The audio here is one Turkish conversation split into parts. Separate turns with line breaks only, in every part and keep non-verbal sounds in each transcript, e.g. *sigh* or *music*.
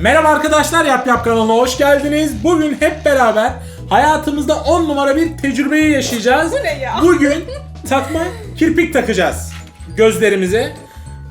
Merhaba arkadaşlar Yap Yap kanalına hoş geldiniz. Bugün hep beraber hayatımızda 10 numara bir tecrübeyi yaşayacağız.
Bu ne ya?
Bugün takma *laughs* kirpik takacağız gözlerimize.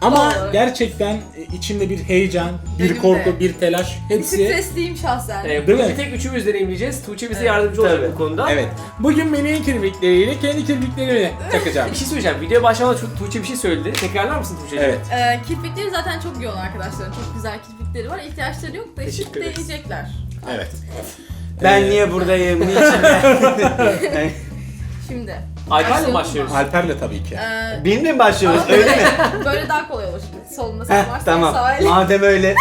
Ama
Doğru.
gerçekten e, içimde bir heyecan, bir
Benim
korku,
de.
bir telaş hepsi.
Stresliyim şahsen.
Ee,
Değil
bunu
mi?
bir tek üçümüz deneyimleyeceğiz. Tuğçe bize
Evet.
yardımcı olacak
Tabii.
bu konuda.
Evet. Bugün Melih'in kirpikleriyle kendi kirpiklerimi *laughs* takacağım.
Bir şey söyleyeceğim. Video başlamadan Tu- Tuğçe bir şey söyledi. Tekrarlar mısın Tuğçe?
Evet.
Ee, kirpikleri zaten çok yoğun arkadaşlar. Çok güzel kirpikleri var. İhtiyaçları yok da
Teşekkür ederiz.
deneyecekler.
Evet.
Ben
Ee,
niye buradayım? Niçin? *laughs*
Şimdi.
Alper'le başlıyoruz.
Alper'le tabii ki.
Ee,
Benimle mi başlıyoruz?
ama
Öyle mi?
böyle, böyle daha kolay olur şimdi. Solunda sen
Heh,
varsa
tamam.
sağ el.
Madem öyle.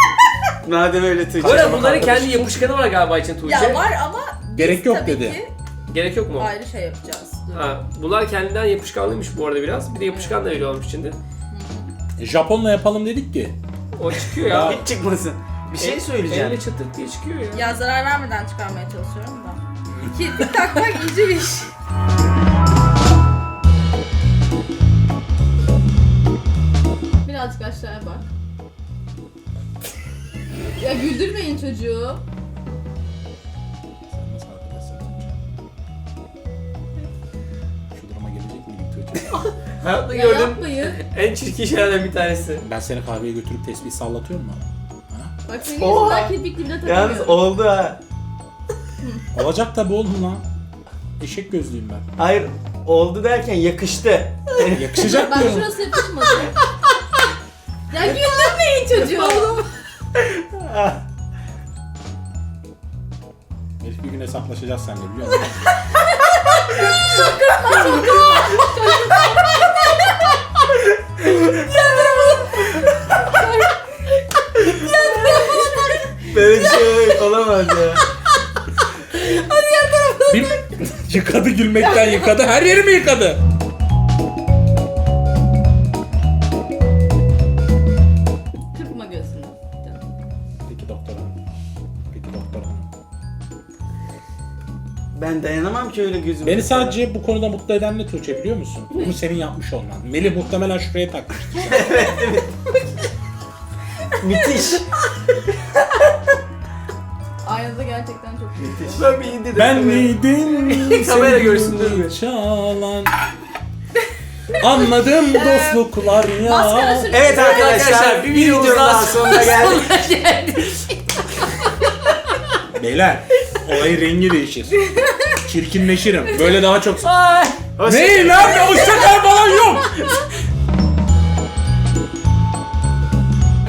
Madem öyle Tuğçe.
Tamam,
bunların kendi yapışkanı var galiba için Tuğçe.
Ya var ama biz
Gerek yok
tabii
dedi.
ki
Gerek yok mu?
ayrı şey yapacağız. Dur.
Ha, bunlar kendinden yapışkanlıymış bu arada biraz. Bir de yapışkan da veriyormuş içinde.
Japonla yapalım dedik ki.
O çıkıyor ya.
Hiç çıkmasın. Bir şey söyleyeceğim.
Elle çıtırt diye çıkıyor ya.
Ya zarar vermeden çıkarmaya çalışıyorum da. Kirpik takmak iyice bir iş. Birazcık aşağıya bak. Ya güldürmeyin çocuğu.
Hayatta
Ya yapmayın. *laughs*
en çirkin şeylerden bir tanesi.
Ben seni kahveye götürüp tesbih sallatıyorum mu? Ha?
Bak senin
Oha.
yüzünden kirpik dibine
Yalnız
takılıyor.
oldu ha. *laughs*
Olacak tabi oğlum lan. Eşek gözlüyüm ben.
Hayır oldu derken yakıştı. *laughs*
Yakışacak
Bak
diyorum.
şurası yapışmadı. ya güldürmeyin çocuğu.
Elif bir gün hesaplaşacağız seninle biliyor musun?
Böyle bir şey olamaz ya.
bir yıkadı gülmekten yıkadı. Her yerimi yıkadı.
Kırpma göğsünü.
Peki doktor hanım. Peki doktor hanım.
Ben dayanamam ki öyle gözüm.
Beni sadece bu konuda mutlu eden ne Tuğçe biliyor musun? Bunu senin yapmış olman. Melih muhtemelen şuraya takmıştı. *laughs*
Müthiş. *laughs*
Gerçekten çok iyi.
Ben bir indi de.
ben miydim? *laughs*
Kamera görsün değil mi?
Çalan. Anladım *laughs* dostluklar ya.
Maskara sürüyor.
Evet arkadaşlar bir videonun daha sonuna geldik. *laughs*
Beyler olayın rengi değişir. Çirkinleşirim. Böyle daha çok...
Ay.
Ne lan? Hoşça kal falan yok.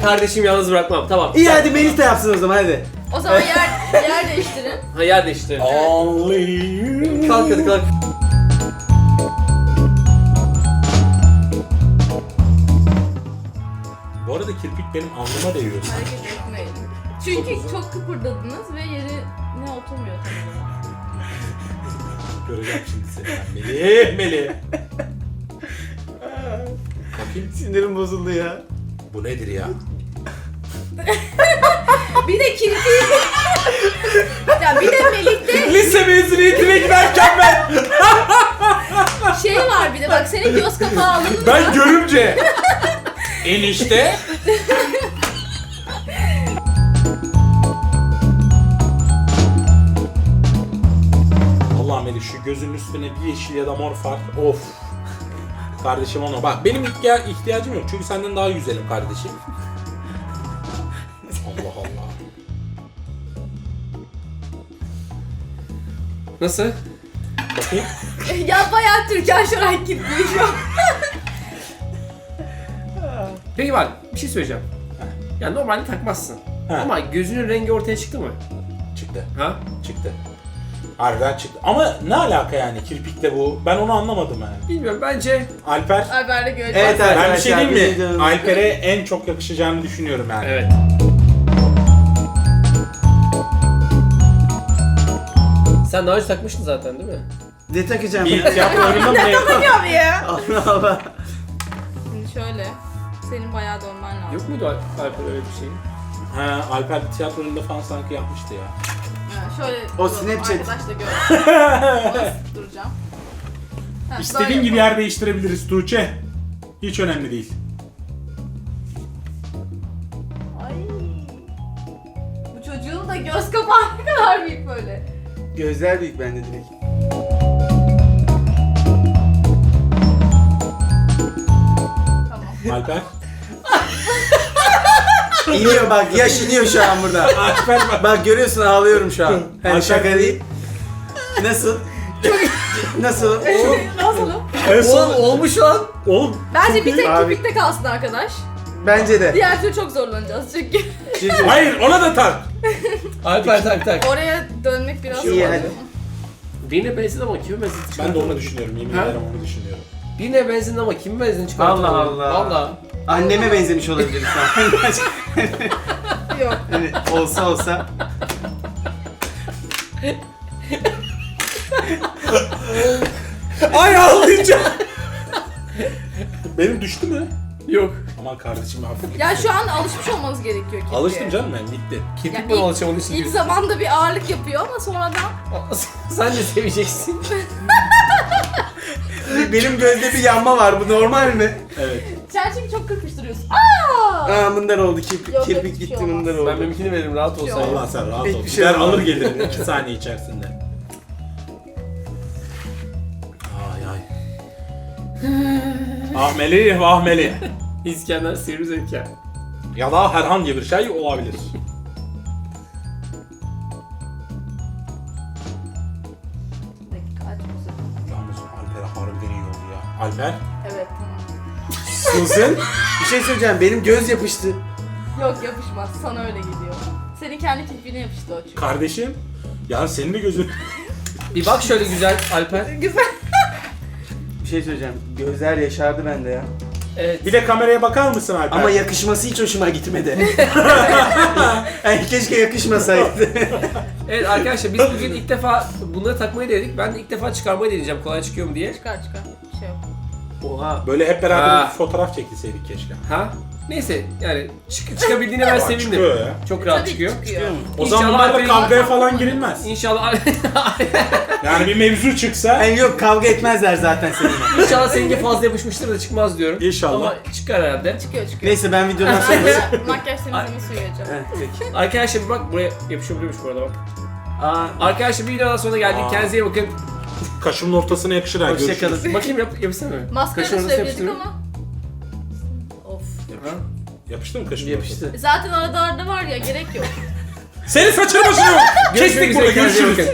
Kardeşim yalnız bırakmam. Tamam.
İyi hadi Melih de yapsın o zaman hadi.
O zaman yer, yer değiştirin.
Ha yer değişti.
Only you.
Kalk hadi kalk.
Bu arada kirpik benim alnıma değiyor.
Hareket etmeyin. Çünkü çok kıpırdadınız ve yeri ne oturmuyor tam olarak.
Göreceğim şimdi seni. Melih, Melih. *laughs* Bakayım.
Sinirim bozuldu ya.
Bu nedir ya? *laughs*
Bir de kirpiği... ya bir de Melih'te
Lise mezuniyetine giderken ben,
şey var bir de bak senin göz kapağı alındı.
ben görümce. Enişte. Allah Melih şu gözün üstüne bir yeşil ya da mor far. Of. Kardeşim ona bak benim ihtiya- ihtiyacım yok çünkü senden daha güzelim kardeşim.
Nasıl?
Bakayım. *laughs*
ya bayağı Türkan Şoray şu an. *laughs*
Peki bak bir şey söyleyeceğim. Ya normalde takmazsın.
Ha.
Ama gözünün rengi ortaya çıktı mı?
Çıktı.
Ha?
Çıktı. Harbiden çıktı. Ama ne alaka yani kirpikle bu? Ben onu anlamadım yani.
Bilmiyorum bence.
Alper.
Haberde göreceğiz.
Evet
Ben bir şey
arkadaşlar,
diyeyim mi? Alper'e en çok yakışacağını düşünüyorum yani.
Evet. Sen daha önce takmıştın zaten değil mi?
Ne takacağım
oyununda mı ne?
Takıyorum ya.
Allah Allah.
Şimdi şöyle. Senin bayağı dönmen lazım.
Yok muydu Al- Alper öyle bir şey?
Ha, Alper tiyatro oyununda falan sanki yapmıştı ya.
Ha, şöyle
O
duralım,
Snapchat.
Arkadaş da gör. Nasıl *laughs* duracağım? Ha,
İstediğin gibi
yapalım.
yer değiştirebiliriz Tuğçe. Hiç önemli değil.
Ay. Çocuğun da göz kapağı ne kadar büyük böyle.
Gözler büyük bende direkt.
Tamam.
Alper. *laughs*
İniyor bak yaş iniyor şu an burada. *laughs*
Alper bak.
Bak görüyorsun ağlıyorum şu an. Hani şaka değil. Nasıl? *laughs* Nasıl?
Nasılım?
En son...
Oğlum olmuş lan.
Oğlum.
Bence
çok
bir
iyi.
tek
Abi.
kalsın arkadaş.
Bence de.
Diğer türlü çok zorlanacağız çünkü.
Hayır ona da tak.
Alper tak tak.
Oraya dönmek biraz
İyi,
zor.
hadi.
Birine benzin ama kime benzin
Ben de onu düşünüyorum. Yemin
Ha?
ederim onu düşünüyorum.
Birine benzin ama kim benzin çıkartır?
Allah Allah.
Valla.
Anneme benzemiş olabilir şu an. *laughs*
Yok.
hani olsa olsa.
Ay ağlayacağım. Benim düştü mü?
Yok.
Aman kardeşim hafif.
Ya şu an alışmış olmanız gerekiyor kirpiğe.
Alıştım canım ben bitti.
Kirpik
Ya
mi
ilk-
onun için
İlk
diyorsun.
zamanda bir ağırlık yapıyor ama sonradan
Sen de seveceksin. *laughs*
Benim gözde bir yanma var. Bu normal mi?
Evet.
sen çünkü çok kırpıştırıyorsun. Aa!
Aa mındar oldu. Kirpik,
Yok,
kirpik
hiçbir şey
gitti
olmaz.
mındar oldu.
ben benimkini veririm rahat ol
Yok.
sen.
Allah sen rahat
Hiçbir
ol.
şey
Gider alır gelirim 2 saniye içerisinde. Ay ay. *laughs* Ahmeli, vahmeli. *laughs*
İskender sivri zeka.
Ya da herhangi bir şey olabilir.
Bir dakika aç?
Yalnız harbiden iyi oldu ya. Alper?
Evet tamam.
Susun. *laughs* Bir şey söyleyeceğim. Benim göz yapıştı.
Yok yapışmaz. Sana öyle geliyor. Senin kendi kirpiğine yapıştı o çünkü.
Kardeşim? Ya senin de gözün...
Bir bak şöyle güzel Alper.
Güzel.
Bir şey söyleyeceğim. Gözler yaşardı bende ya.
Evet.
Bir de kameraya bakar mısın Alper?
Ama yakışması hiç hoşuma gitmedi. *laughs* yani keşke yakışmasaydı.
Evet arkadaşlar biz bugün ilk defa bunları takmayı denedik. Ben de ilk defa çıkarmayı deneyeceğim kolay çıkıyor mu diye.
Çıkar çıkar. Bir şey yok.
Oha.
Böyle hep beraber
Ha.
bir fotoğraf çekilseydik keşke.
Ha? Neyse yani çık çıkabildiğine ben sevindim.
çıkıyor ya.
Çok rahat
Tabii
çıkıyor.
çıkıyor.
O zaman bunlarla
Alper'in-
kavgaya falan girilmez.
İnşallah *laughs*
Yani bir mevzu çıksa
Yani yok kavga etmezler zaten seninle.
İnşallah seninki fazla yapışmıştır da çıkmaz diyorum.
İnşallah.
Ama çıkar herhalde.
Çıkıyor çıkıyor.
Neyse ben videodan sonra...
Makyaj- temizleme suyu
peki.
Arkadaşlar bir bak buraya yapışabiliyormuş bu arada bak.
Aa,
Arkadaşlar bir videodan sonra geldik.
Aa.
Kendinize iyi bakın.
kaşımın ortasına yakışır ha. görüşürüz.
hoşçakalın.
Bakayım yap, yapışsana mı?
Maskara
Kaşın yapıştırıyorum.
ama.
Ha?
Yapıştı mı kaşımın
Yapıştı.
Zaten arada arada var ya gerek yok.
Senin saçını başını yok. Kestik burada görüşürüz.